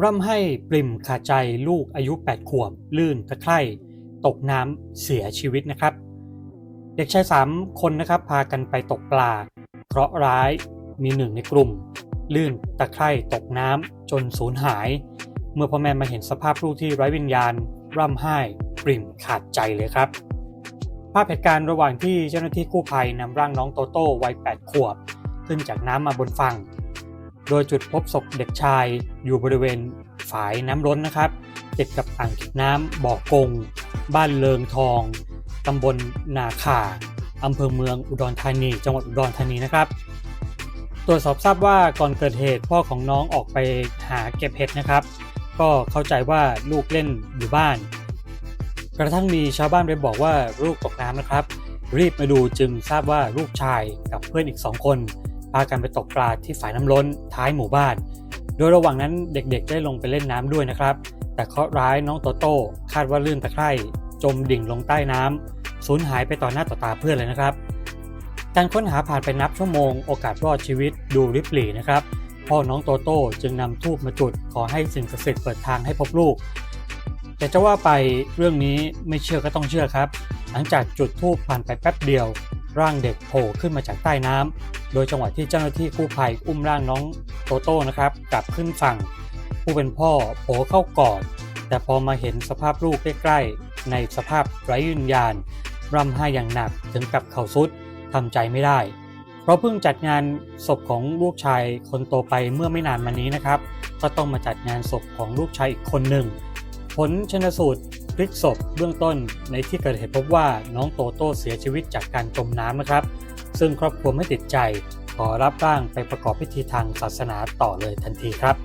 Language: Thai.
ร่ำให้ปริมขาดใจลูกอายุ 8 ขวบ ลื่นตะไคร่ตกน้ำเสียชีวิตนะครับ เด็กชาย 3 คนนะครับพากันไปตกปลา เคราะห์ร้ายมีหนึ่งในกลุ่ม ลื่นตะไคร่ตกน้ำจนสูญหาย เมื่อพ่อแม่มาเห็นสภาพลูกที่ไร้วิญญาณ ร่ำไห้ปริ่มขาดใจเลยครับ ภาพเหตุการณ์ระหว่างที่เจ้าหน้าที่กู้ภัยนำร่างน้องโตโต้วัย 8 ขวบ ขึ้นจากน้ำมาบนฝั่ง โดยจุดพบศพเด็กชายอยู่บริเวณฝายน้ำล้นนะครับ ติดกับอ่างเก็บน้ำบ่อกง บ้านเลิงทองตำบลนาข่าอำเภอเมืองอุดรธานี จังหวัดอุดรธานีนะครับ ตรวจสอบทราบว่าก่อนเกิดเหตุพ่อของน้องออกไปหาเก็บเห็ดนะครับ ก็เข้าใจว่าลูกเล่นอยู่บ้าน กระทั่งมีชาวบ้านไปบอกว่าลูกตกน้ำนะครับ รีบมาดูจึงทราบว่าลูกชายกับเพื่อนอีกสองคน พากันไปตกปลาที่ฝายน้ำล้นท้ายหมู่บ้าน โดยระหว่างนั้นเด็กๆได้ลงไปเล่นน้ำด้วยนะครับ แต่เคราะห์ร้ายน้องโตโต้คาดว่าลื่นตะไคร่จมดิ่งลงใต้น้ำสูญหายไปต่อหน้าต่อตาเพื่อนเลยนะครับการค้นหาผ่านไปนับชั่วโมงโอกาสรอดชีวิตดูริบหรี่นะครับพ่อน้องโตโต้จึงนำทูบมาจุดขอให้สิ่งศักดิ์สิทธิ์เปิดทางให้พบลูก แต่จะว่าไปเรื่องนี้ไม่เชื่อก็ต้องเชื่อครับ หลังจากจุดทูบผ่านไปแป๊บเดียว ร่างเด็กโผล่ขึ้นมาจากใต้น้ำโดยจังหวะที่เจ้าหน้าที่กู้ภัยอุ้มร่างน้องโตโต้นะครับ กลับขึ้นฝั่ง ผู้เป็นพ่อโผล่เข้ากอด แต่พอมาเห็นสภาพลูกใกล้ๆ ในสภาพไร้วิญญาณร่ำไห้อย่างหนักถึงกับเข่าสุดทำใจไม่ได้ เพราะเพิ่งจัดงานศพของลูกชายคนโตไปเมื่อไม่นานมานี้นะครับ ก็ต้องมาจัดงานศพของลูกชายอีกคนหนึ่ง ผลชนสูตร พลิกศพเบื้องต้นในที่เกิดเหตุพบว่าน้องโตโต้เสียชีวิตจากการจมน้ำนะครับ ซึ่งครอบครัวไม่ติดใจ ขอรับร่างไปประกอบพิธีทางศาสนาต่อเลยทันทีครับ